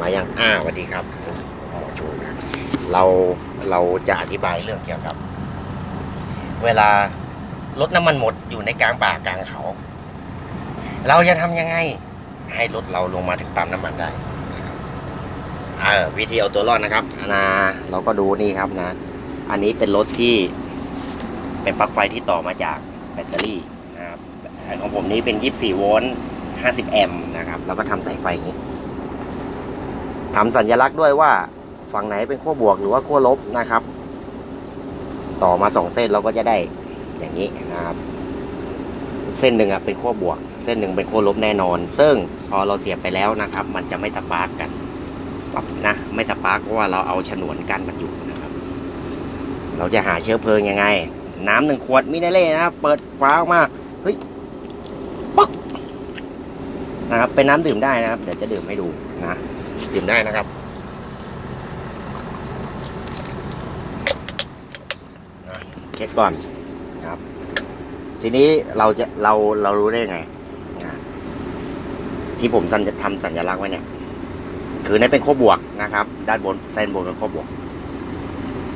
มายังอ่าสวัสดีครับหมอจูนะเราเราจะอธิบายเรื่องเกี่ยวกับ เวลารถน้ำมันหมดอยู่ในกลางป่ากลางเขา เราจะทำยังไง ให้รถเราลงมาถึงปั๊มน้ำมันได้นะครับเออวิธีเอาตัวรอดนะครับนะเราก็ดูนี่ครับนะ อันนี้เป็นรถที่เป็นปลั๊กไฟที่ต่อมาจากแบตเตอรี่นะครับของผมนี้เป็น 24 โวลต์ 50 แอมป์นะครับ แล้วก็ทำสายไฟอย่างนี้ ทำสัญลักษณ์ด้วยว่าฝั่งไหนเป็นขั้วบวกหรือว่าขั้วลบนะครับ ต่อมาสองเส้นเราก็จะได้อย่างนี้นะครับ เส้นหนึ่งอะเป็นขั้วบวก เส้นหนึ่งเป็นขั้วลบแน่นอน ซึ่งพอเราเสียบไปแล้วนะครับ มันจะไม่ตะปาร์กกันปั๊บนะไม่ตะปาร์กเพราะว่าเราเอาฉนวนกันมันอยู่นะครับ เราจะหาเชื้อเพลิงยังไง น้ำหนึ่งขวดมิเนเล่นะครับ เปิดฝาออกมาเฮ้ยป๊อกนะครับเป็นน้ำดื่มได้นะครับ เดี๋ยวจะดื่มให้ดูนะ ดื่มได้นะครับนะเช็ดก่อนนะครับ ทีนี้เราจะเราเรารู้ได้ไงนะที่ผมสัญทำสัญลักษณ์ไว้เนี่ย คือในเป็นขั้วบวกนะครับ ด้านบนเส้นบนเป็นขั้วบวก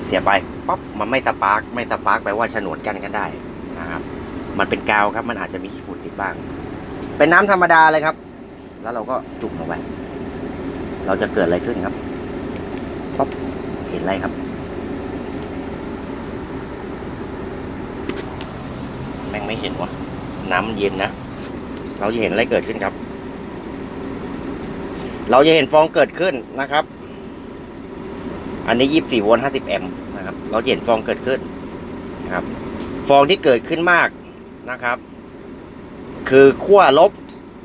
เสียบไปปั๊บมันไม่สปาร์กไม่สปาร์กแปลว่าฉนวนกันกันได้นะครับ มันเป็นกาวครับ มันอาจจะมีขี้ฝุ่นติดบ้าง เป็นน้ำธรรมดาเลยครับ แล้วเราก็จุ่มลงไป เราจะเกิดอะไรขึ้นครับปั๊บเห็นอะไรครับ แม่งไม่เห็นวะน้ำเย็นนะ เราจะเห็นอะไรเกิดขึ้นครับ เราจะเห็นฟองเกิดขึ้นนะครับ อันนี้ยี่สิบสี่โวลต์ห้าสิบแอมป์นะครับ เราจะเห็นฟองเกิดขึ้นนะครับ ฟองที่เกิดขึ้นมากนะครับ คือขั้วลบ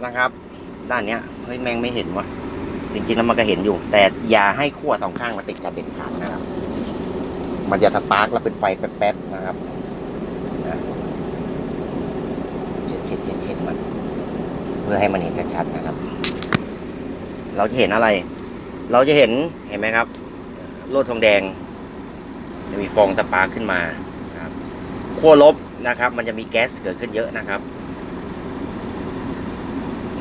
นะครับ ด้านเนี้ยเฮ้ยแม่งไม่เห็นวะ จริงๆแล้วมันก็เห็นอยู่ แต่อย่าให้ขั้วสองข้างมาติดกันเด็ดขาดนะครับ มันจะสปาร์กแล้วเป็นไฟแป๊บๆนะครับเช็ดเช็ดเช็ดเช็ดมัน เพื่อให้มันเห็นชัดๆนะครับ เราจะเห็นอะไร เราจะเห็นเห็นไหมครับโลดทองแดงจะมีฟองสปาร์คขึ้นมาครับขั้วลบนะครับ มันจะมีแก๊สเกิดขึ้นเยอะนะครับ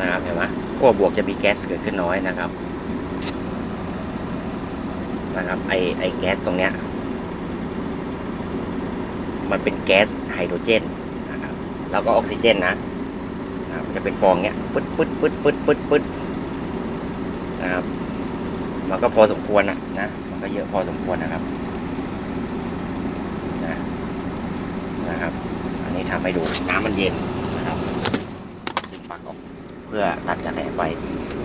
นะครับเห็นไหมขั้วบวกจะมีแก๊สเกิดขึ้นน้อยนะครับ นะครับไอไอแก๊สตรงเนี้ยมันเป็นแก๊สไฮโดรเจนนะครับแล้วก็ออกซิเจนนะนะจะเป็นฟองเนี้ยปึ๊ดปึ๊ดปึ๊ดปึ๊ดปึ๊ดปึ๊ดนะครับมันก็พอสมควรนะนะมันก็เยอะพอสมควรนะครับนะนะครับ อันนี้ทำให้ดูน้ำมันเย็นนะครับดึงปลั๊กออกเพื่อตัดกระแสไฟ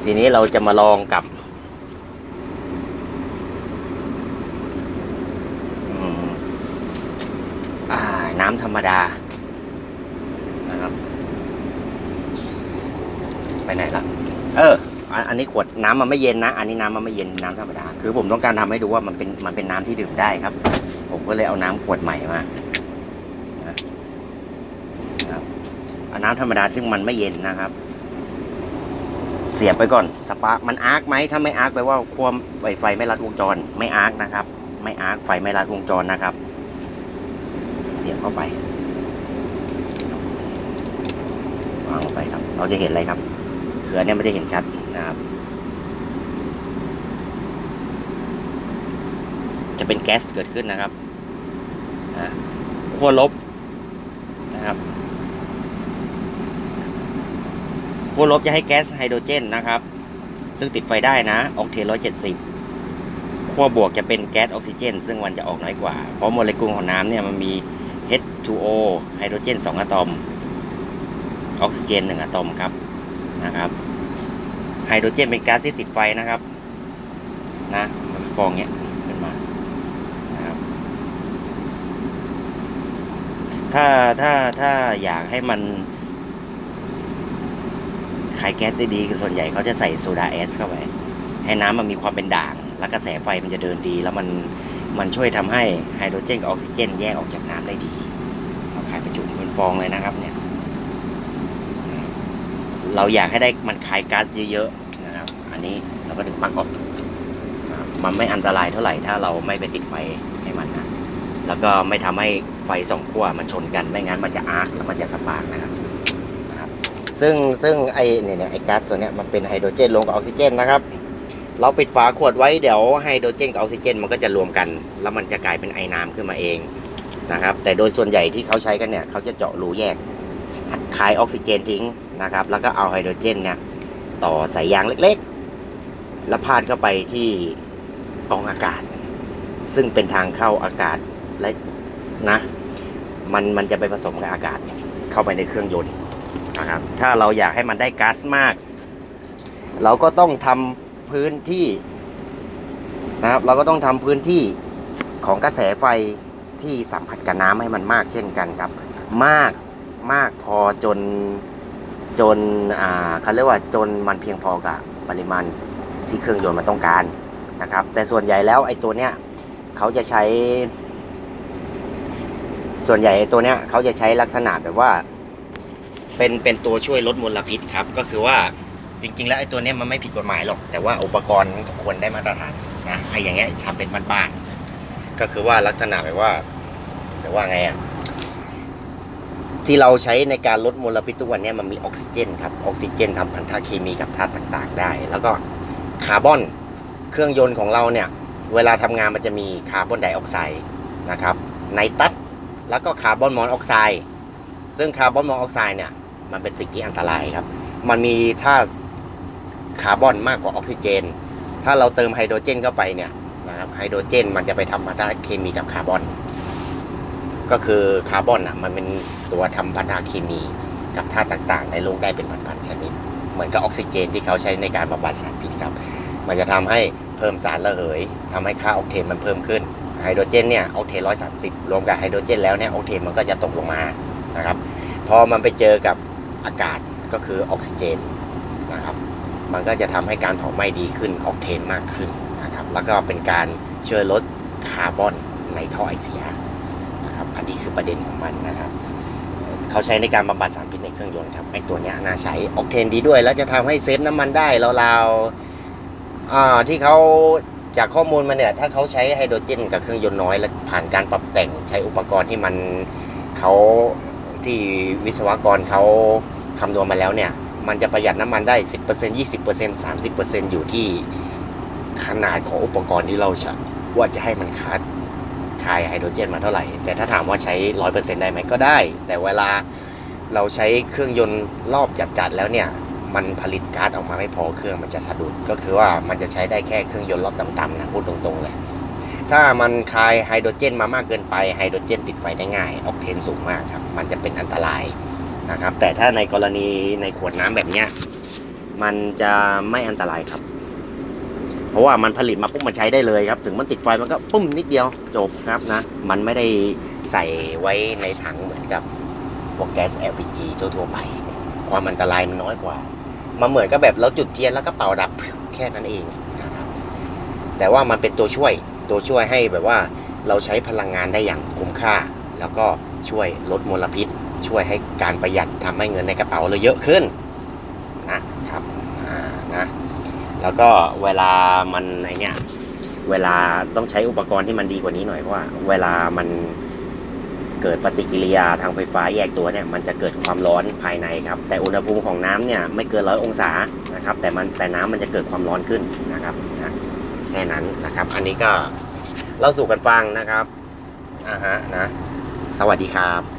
ทีนี้เราจะมาลองกับอืมอ่าน้ำ ธรรมดานะครับ ไปไหนละเออ อันนี้ขวดน้ำมันไม่เย็นนะ อันนี้น้ำมันไม่เย็นน้ำธรรมดา คือผมต้องการทำให้ดูว่ามันเป็นมันเป็นน้ำที่ดื่มได้ครับ ผมก็เลยเอาน้ำขวดใหม่มานะนะครับเอาน้ำธรรมดาซึ่งมันไม่เย็นนะครับ เสียบไปก่อนสปามันอาร์คไหมถ้าไม่อาร์คแปลว่าความไฟไม่รัดวงจร ไม่อาร์คนะครับ ไม่อาร์คไฟไม่รัดวงจรนะครับ เสียบเข้าไปวางลงไปครับ เราจะเห็นอะไรครับเขือเนี่ยมันจะเห็นชัดนะครับ จะเป็นแก๊สเกิดขึ้นนะครับนะขั้วลบนะครับขั้วลบจะให้แก๊สไฮโดรเจนนะครับ ซึ่งติดไฟได้นะออกเทนร้อยเจ็ดสิบขั้วบวกจะเป็นแก๊สออกซิเจน ซึ่งมันจะออกน้อยกว่า เพราะโมเลกุลของน้ำเนี่ยมันมี H2O ไฮโดรเจน 2 อะตอม ออกซิเจน 1 อะตอมครับนะครับ ไฮโดรเจนเป็นก๊าซที่ติดไฟนะครับ นะมันฟองเนี้ยขึ้นมานะครับ ถ้าถ้าถ้าอยากให้มันคายแก๊สได้ดีคือส่วนใหญ่เขาจะใส่โซดาแอสเข้าไป ให้น้ำมันมีความเป็นด่าง แล้วกระแสไฟมันจะเดินดี แล้วมันมันช่วยทำให้ไฮโดรเจนกับออกซิเจน แยกออกจากน้ำได้ดี ประจุเป็นฟองเลยนะครับเนี่ยเราอยากให้ได้มันคายก๊าซเยอะๆนะครับ อันนี้เราก็ดึงปลั๊กออกมันไม่อันตรายเท่าไหร่ถ้าเราไม่ไปติดไฟให้มันนะแล้วก็ไม่ทำให้ไฟสองขั้วมันชนกันไม่งั้นมันจะอาร์คแล้วมันจะสปาร์กนะครับนะครับซึ่งซึ่งไอเนี่ยเนี่ยไอก๊าซตัวเนี้ยมันเป็นไฮโดรเจนลงกับออกซิเจนนะครับ เราปิดฝาขวดไว้เดี๋ยวไฮโดรเจนกับออกซิเจนมันก็จะรวมกัน แล้วมันจะกลายเป็นไอน้ำขึ้นมาเอง นะครับ แต่โดยส่วนใหญ่ที่เขาใช้กันเนี่ยเขาจะเจาะรูแยกคายออกซิเจนทิ้งนะครับ แล้วก็เอาไฮโดรเจนเนี่ยต่อสายยางเล็กๆ แล้วพาดเข้าไปที่กองอากาศ ซึ่งเป็นทางเข้าอากาศและนะมันมันจะไปผสมกับอากาศเข้าไปในเครื่องยนต์นะครับ ถ้าเราอยากให้มันได้ก๊าซมาก เราก็ต้องทำพื้นที่นะครับ เราก็ต้องทำพื้นที่ของกระแสไฟ ที่สัมผัสกับน้ำให้มันมากเช่นกันครับ มากมากพอจนจนอ่าเขาเรียกว่าจนมันเพียงพอกับปริมาณที่เครื่องยนต์มันต้องการนะครับ แต่ส่วนใหญ่แล้วไอ้ตัวเนี้ยเขาจะใช้ ส่วนใหญ่ไอ้ตัวเนี้ยเขาจะใช้ลักษณะแบบว่า เป็นเป็นตัวช่วยลดมลพิษครับ ก็คือว่าจริง ๆ แล้วไอ้ตัวเนี้ยมันไม่ผิดกฎหมายหรอก แต่ว่าอุปกรณ์ควรได้มาตรฐานนะไอ้อย่างเงี้ยทำเป็นบ้านๆก็คือว่าลักษณะแบบว่า แบบว่าไงอะที่เราใช้ในการลดมลพิษทุกวันนี้มันมีออกซิเจนครับ ออกซิเจนทำพันธะเคมีกับธาตุต่าง ๆ ได้ แล้วก็คาร์บอน เครื่องยนต์ของเราเนี่ย เวลาทำงานมันจะมีคาร์บอนไดออกไซด์นะครับไนตัสแล้วก็คาร์บอนมอนอกไซด์ซึ่งคาร์บอนมอนอกไซด์เนี่ย มันเป็นสิ่งที่อันตรายครับ มันมีธาตุคาร์บอนมากกว่าออกซิเจน ถ้าเราเติมไฮโดรเจนเข้าไปเนี่ยนะครับไฮโดรเจนมันจะไปทำพันธะเคมีกับคาร์บอน ก็คือคาร์บอนอะมันเป็นตัวทำพันธะเคมีกับธาตุต่างๆ ในโลกได้เป็นพันๆชนิด เหมือนกับออกซิเจนที่เขาใช้ในการบำบัดสารพิษครับ มันจะทำให้เพิ่มสารระเหยทำให้ค่าออกเทนมันเพิ่มขึ้นไฮโดรเจนเนี่ยออกเทน130รวมกับไฮโดรเจนแล้วเนี่ยออกเทนมันก็จะตกลงมานะครับ พอมันไปเจอกับอากาศก็คือออกซิเจนนะครับ มันก็จะทำให้การเผาไหม้ดีขึ้นออกเทนมากขึ้นนะครับ แล้วก็เป็นการช่วยลดคาร์บอนในท่อไอเสีย อันนี้คือประเด็นของมันนะครับเขาใช้ในการบำบัดสารพิษในเครื่องยนต์ครับไอตัวเนี้ยน่าใช้ออกเทนดีด้วย แล้วจะทำให้เซฟน้ำมันได้ราวๆอ่าที่เขาจากข้อมูลมาเนี่ยถ้าเขาใช้ไฮโดรเจนกับเครื่องยนต์น้อยและผ่านการปรับแต่งใช้อุปกรณ์ที่มันเขาที่วิศวกรเขาคำนวณมาแล้วเนี่ย มันจะประหยัดน้ำมันได้ 10% 20% 30%อยู่ที่ขนาดของอุปกรณ์ที่เราใช้ว่าจะให้มันคัด คายไฮโดรเจนมาเท่าไหร่ แต่ถ้าถามว่าใช้ 100%ได้ไหมก็ได้ แต่เวลาเราใช้เครื่องยนต์รอบจัดๆแล้วเนี่ย มันผลิตก๊าซออกมาไม่พอเครื่องมันจะสะดุด ก็คือว่ามันจะใช้ได้แค่เครื่องยนต์รอบต่ำๆนะพูดตรงๆเลย ถ้ามันคายไฮโดรเจนมามากเกินไปไฮโดรเจนติดไฟได้ง่ายออกเทนสูงมากครับ มันจะเป็นอันตรายนะครับ แต่ถ้าในกรณีในขวดน้ำแบบเนี้ยมันจะไม่อันตรายครับ เพราะว่ามันผลิตมาปุ๊บมันใช้ได้เลยครับ ถึงมันติดไฟมันก็ปุ้มนิดเดียวจบครับนะ มันไม่ได้ใส่ไว้ในถังเหมือนกับพวกแก๊ส LPG ทั่วๆไป ความอันตรายมันน้อยกว่า มันเหมือนกับแบบเราจุดเทียนแล้วก็เป่าดับแค่นั้นเองนะครับแต่ว่ามันเป็นตัวช่วยตัวช่วยให้แบบว่าเราใช้พลังงานได้อย่างคุ้มค่า แล้วก็ช่วยลดมลพิษ ช่วยให้การประหยัดทำให้เงินในกระเป๋าเราเยอะขึ้นนะครับอ่านะ แล้วก็เวลามันไอเนี้ยเวลาต้องใช้อุปกรณ์ที่มันดีกว่านี้หน่อยเพราะว่า เวลามันเกิดปฏิกิริยาทางไฟฟ้าแยกตัวเนี่ยมันจะเกิดความร้อนภายในครับ แต่อุณหภูมิของน้ำเนี่ยไม่เกินร้อยองศานะครับ แต่มันแต่น้ำมันจะเกิดความร้อนขึ้นนะครับนะแค่นั้นนะครับ อันนี้ก็เล่าสู่กันฟังนะครับอ่าฮะนะ สวัสดีครับ